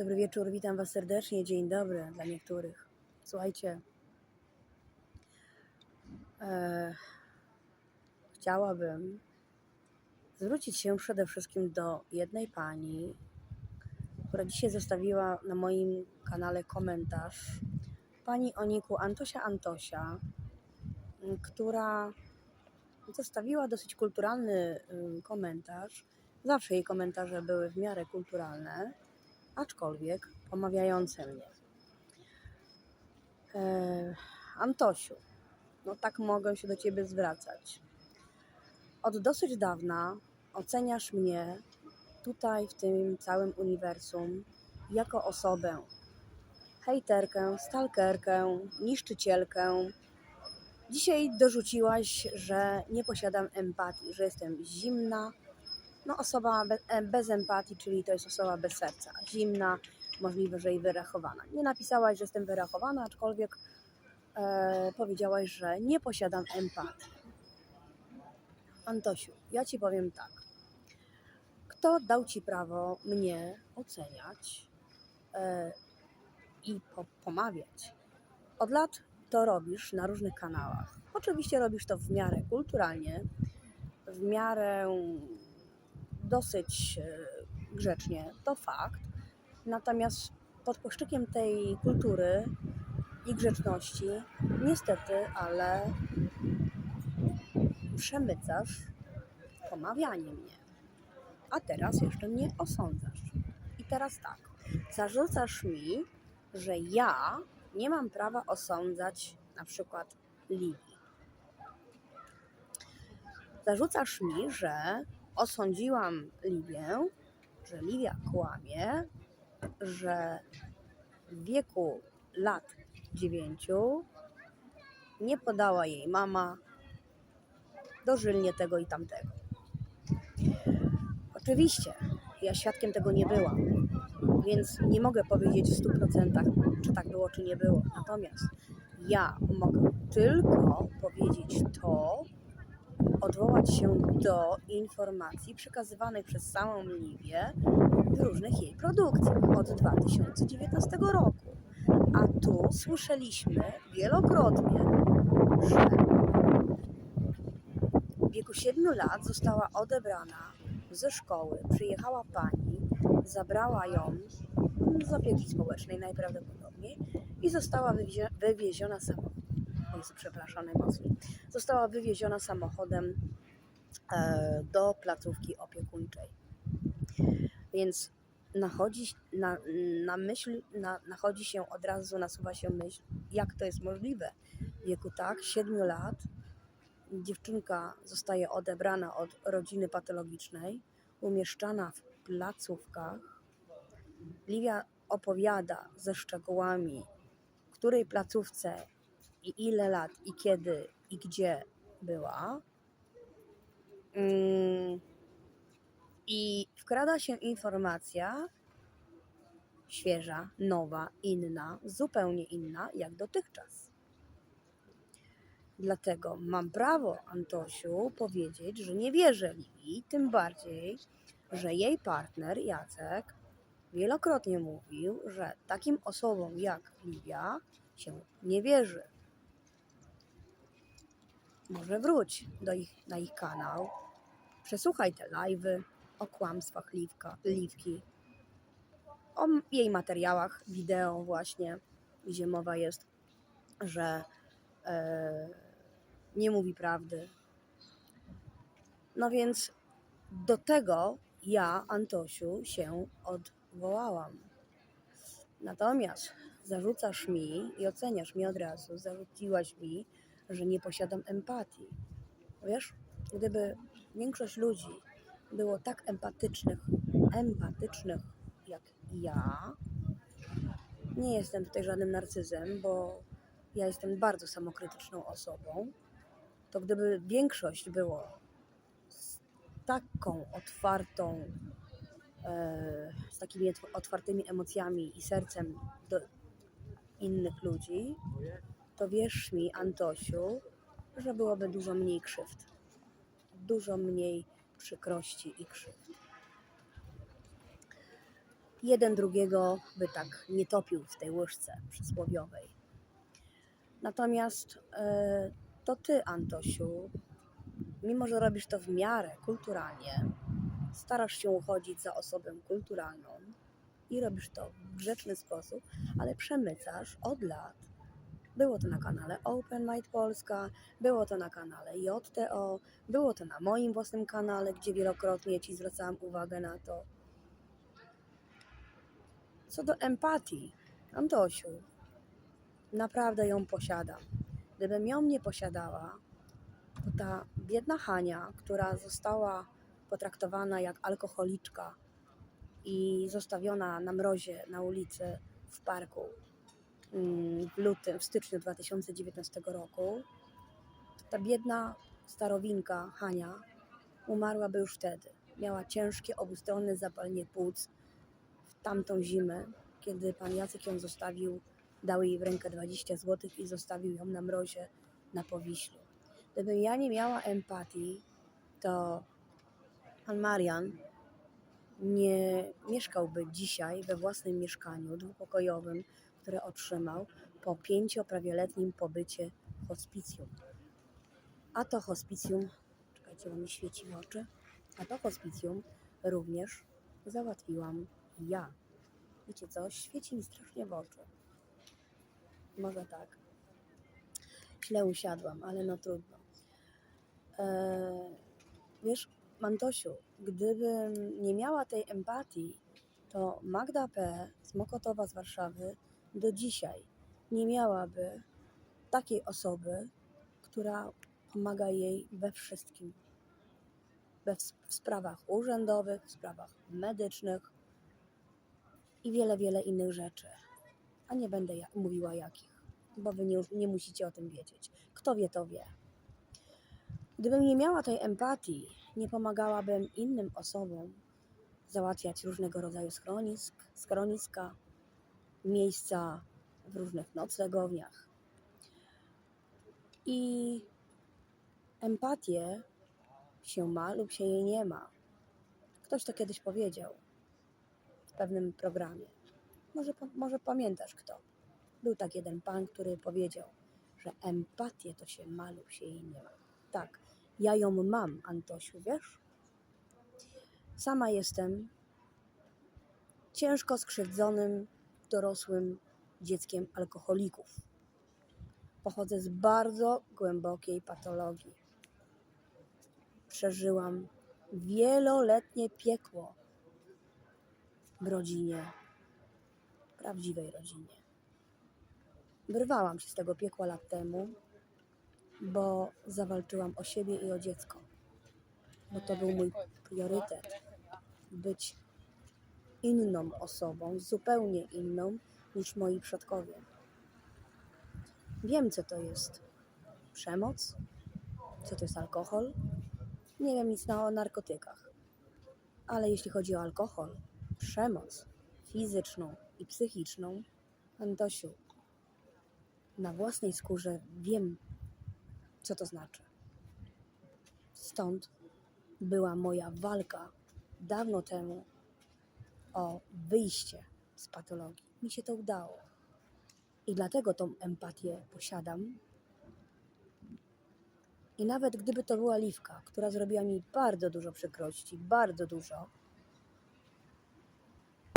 Dobry wieczór, witam Was serdecznie. Dzień dobry dla niektórych. Słuchajcie, e, chciałabym zwrócić się przede wszystkim do jednej pani, która dzisiaj zostawiła na moim kanale komentarz. Pani o niku Antosia Antosia, która zostawiła dosyć kulturalny ym, komentarz. Zawsze jej komentarze były w miarę kulturalne aczkolwiek pomawiające mnie. E, Antosiu, no tak mogę się do ciebie zwracać. Od dosyć dawna oceniasz mnie tutaj w tym całym uniwersum jako osobę hejterkę, stalkerkę, niszczycielkę. Dzisiaj dorzuciłaś, że nie posiadam empatii, że jestem zimna, no osoba e, bez empatii, czyli to jest osoba bez serca, zimna, możliwe, że i wyrachowana. Nie napisałaś, że jestem wyrachowana, aczkolwiek e, powiedziałaś, że nie posiadam empatii. Antosiu, ja ci powiem tak. Kto dał ci prawo mnie oceniać e, i po, pomawiać? Od lat to robisz na różnych kanałach. Oczywiście robisz to w miarę kulturalnie, w miarę dosyć e, grzecznie, to fakt. Natomiast pod płaszczykiem tej kultury i grzeczności, niestety, ale przemycasz pomawianie mnie. A teraz jeszcze mnie osądzasz. I teraz tak, zarzucasz mi, że ja nie mam prawa osądzać na przykład Libii. Zarzucasz mi, że osądziłam Liwię, że Liwia kłamie, że w wieku lat dziewięciu nie podała jej mama dożylnie tego i tamtego. Oczywiście, ja świadkiem tego nie byłam, więc nie mogę powiedzieć w 100% czy tak było, czy nie było. Natomiast ja mogę tylko powiedzieć to, odwołać się do informacji przekazywanych przez samą Liwię w różnych jej produkcjach od 2019 roku. A tu słyszeliśmy wielokrotnie, że w wieku 7 lat została odebrana ze szkoły, przyjechała pani, zabrała ją z opieki społecznej najprawdopodobniej i została wywieziona samochodem. O Jezu, przepraszam najmocniej. Została wywieziona samochodem e, do placówki opiekuńczej. Więc nachodzi, na, na myśl, na, nachodzi się od razu, nasuwa się myśl, jak to jest możliwe. W wieku tak, 7 lat, dziewczynka zostaje odebrana od rodziny patologicznej, umieszczana w placówkach. Liwia opowiada ze szczegółami, której placówce i ile lat, i kiedy, i gdzie była. Mm, I wkrada się informacja świeża, nowa, inna, zupełnie inna jak dotychczas. Dlatego mam prawo, Antosiu, powiedzieć, że nie wierzę Liwii, tym bardziej, że jej partner Jacek wielokrotnie mówił, że takim osobom jak Liwia się nie wierzy. Może wróć do ich, na ich kanał, przesłuchaj te live'y o kłamstwach Liwka, Liwki, o jej materiałach wideo właśnie, gdzie mowa jest, że e, nie mówi prawdy. No więc do tego ja, Antosiu, się odwołałam. Natomiast zarzucasz mi i oceniasz mi od razu, zarzuciłaś mi, że nie posiadam empatii. Wiesz, gdyby większość ludzi było tak empatycznych, empatycznych jak ja, nie jestem tutaj żadnym narcyzem, bo ja jestem bardzo samokrytyczną osobą, to gdyby większość było z taką otwartą, e, z takimi otw- otwartymi emocjami i sercem do innych ludzi, to wierz mi, Antosiu, że byłoby dużo mniej krzywd. Dużo mniej przykrości i krzywd. jeden drugiego by tak nie topił w tej łyżce przysłowiowej. Natomiast e, to ty, Antosiu, mimo że robisz to w miarę kulturalnie, starasz się uchodzić za osobę kulturalną i robisz to w grzeczny sposób, ale przemycasz od lat. Było to na kanale Open Mind Polska, było to na kanale JTO, było to na moim własnym kanale, gdzie wielokrotnie Ci zwracałam uwagę na to. Co do empatii, Antosiu, naprawdę ją posiadam. Gdybym ją nie posiadała, to ta biedna Hania, która została potraktowana jak alkoholiczka i zostawiona na mrozie na ulicy w parku w lutym, w styczniu 2019 roku, ta biedna starowinka Hania umarłaby już wtedy. Miała ciężkie obustronne zapalenie płuc w tamtą zimę, kiedy pan Jacek ją zostawił, dał jej w rękę 20 zł i zostawił ją na mrozie na Powiślu. Gdybym ja nie miała empatii, to pan Marian nie mieszkałby dzisiaj we własnym mieszkaniu dwupokojowym, które otrzymał po pięcioprawie-letnim pobycie w hospicjum. A to hospicjum, czekajcie, bo mi świeci w oczy, a to hospicjum również załatwiłam ja. Wiecie co, świeci mi strasznie w oczy. Może tak. Źle usiadłam, ale no trudno. Eee, wiesz, Mantosiu, gdybym nie miała tej empatii, to Magda P. z Mokotowa z Warszawy do dzisiaj nie miałaby takiej osoby, która pomaga jej we wszystkim. We, w sprawach urzędowych, w sprawach medycznych i wiele, wiele innych rzeczy. A nie będę ja, mówiła jakich, bo wy nie, nie musicie o tym wiedzieć. Kto wie, to wie. Gdybym nie miała tej empatii, nie pomagałabym innym osobom załatwiać różnego rodzaju schronisk, schroniska, miejsca w różnych noclegowniach. I empatię się ma lub się jej nie ma. Ktoś to kiedyś powiedział w pewnym programie. Może, może pamiętasz kto. Był tak jeden pan, który powiedział, że empatię to się ma lub się jej nie ma. Tak, ja ją mam, Antosiu, wiesz? Sama jestem ciężko skrzywdzonym, dorosłym dzieckiem alkoholików. Pochodzę z bardzo głębokiej patologii. Przeżyłam wieloletnie piekło w rodzinie, prawdziwej rodzinie. Wyrwałam się z tego piekła lat temu, bo zawalczyłam o siebie i o dziecko. Bo to był mój priorytet. Być inną osobą, zupełnie inną niż moi przodkowie. Wiem, co to jest przemoc, co to jest alkohol. Nie wiem nic na, o narkotykach. Ale jeśli chodzi o alkohol, przemoc fizyczną i psychiczną, Antosiu, na własnej skórze wiem, co to znaczy. Stąd była moja walka dawno temu o wyjście z patologii. Mi się to udało. I dlatego tą empatię posiadam. I nawet gdyby to była Liwka, która zrobiła mi bardzo dużo przykrości, bardzo dużo,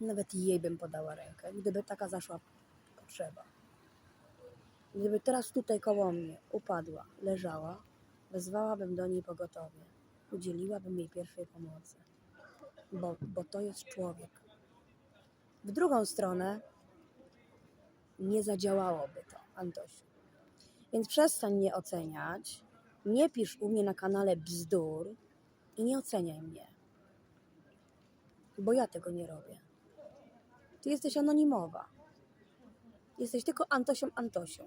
nawet jej bym podała rękę, gdyby taka zaszła potrzeba. Gdyby teraz tutaj koło mnie upadła, leżała, wezwałabym do niej pogotowie. Udzieliłabym jej pierwszej pomocy. Bo, bo to jest człowiek. W drugą stronę nie zadziałałoby to, Antosiu. Więc przestań mnie oceniać, nie pisz u mnie na kanale bzdur i nie oceniaj mnie. Bo ja tego nie robię. Ty jesteś anonimowa. Jesteś tylko Antosią Antosią.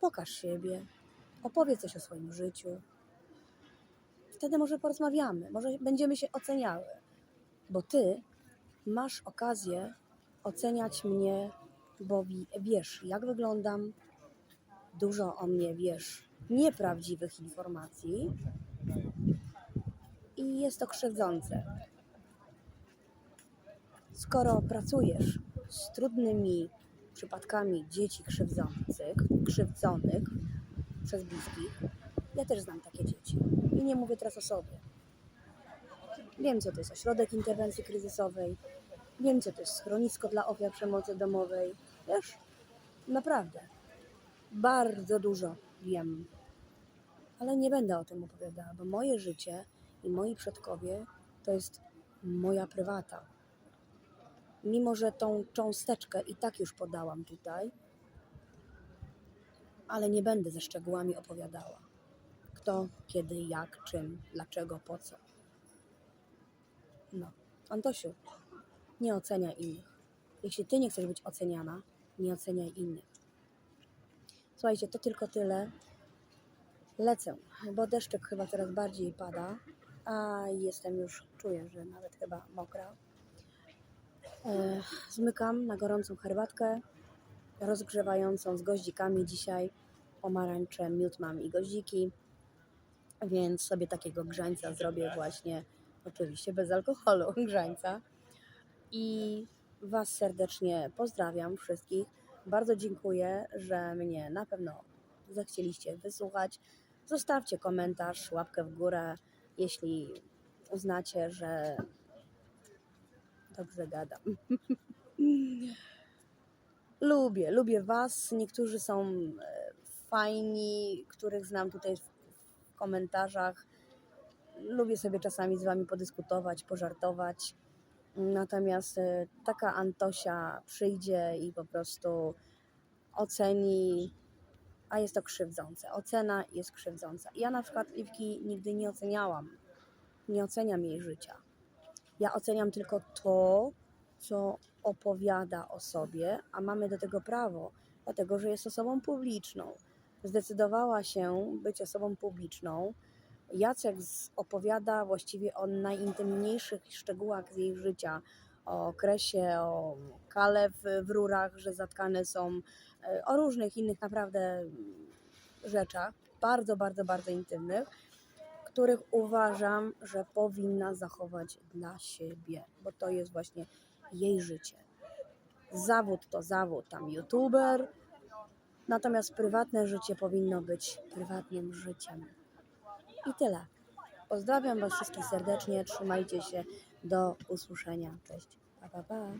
Pokaż siebie, opowiedz coś o swoim życiu. Wtedy może porozmawiamy, może będziemy się oceniały. Bo ty masz okazję oceniać mnie, bo wi- wiesz, jak wyglądam, dużo o mnie wiesz, nieprawdziwych informacji i jest to krzywdzące. skoro pracujesz z trudnymi przypadkami dzieci krzywdzących, krzywdzonych przez bliskich, ja też znam takie dzieci i nie mówię teraz o sobie. Wiem, co to jest ośrodek interwencji kryzysowej, wiem, co to jest schronisko dla ofiar przemocy domowej. Wiesz, naprawdę, bardzo dużo wiem. Ale nie będę o tym opowiadała, bo moje życie i moi przodkowie to jest moja prywata. Mimo, że tą cząsteczkę i tak już podałam tutaj, ale nie będę ze szczegółami opowiadała. Kto, kiedy, jak, czym, dlaczego, po co. No, Antosiu, nie oceniaj innych. Jeśli ty nie chcesz być oceniana, nie oceniaj innych. Słuchajcie, to tylko tyle. Lecę, bo deszczyk chyba coraz bardziej pada, a jestem już, czuję, że nawet chyba mokra. Zmykam na gorącą herbatkę, rozgrzewającą z goździkami dzisiaj. Pomarańcze, miód mam i goździki, więc sobie takiego grzańca zrobię właśnie, oczywiście bez alkoholu, grzańca. I Was serdecznie pozdrawiam wszystkich. Bardzo dziękuję, że mnie na pewno zechcieliście wysłuchać. Zostawcie komentarz, łapkę w górę, jeśli uznacie, że dobrze gadam. lubię, lubię Was. Niektórzy są e, fajni, których znam tutaj w komentarzach. Lubię sobie czasami z Wami podyskutować, pożartować. Natomiast e, taka Antosia przyjdzie i po prostu oceni, a jest to krzywdzące. Ocena jest krzywdząca. Ja na przykład Liwki nigdy nie oceniałam. Nie oceniam jej życia. Ja oceniam tylko to, co opowiada o sobie, a mamy do tego prawo, dlatego że jest osobą publiczną. Zdecydowała się być osobą publiczną. Jacek opowiada właściwie o najintymniejszych szczegółach z jej życia, o okresie, o kale w, w rurach, że zatkane są, e, o różnych innych naprawdę rzeczach, bardzo, bardzo, bardzo intymnych, których uważam, że powinna zachować dla siebie, bo to jest właśnie jej życie. Zawód to zawód, tam youtuber, natomiast prywatne życie powinno być prywatnym życiem. I tyle. Pozdrawiam Was wszystkich serdecznie, trzymajcie się, do usłyszenia. Cześć. Pa, pa, pa.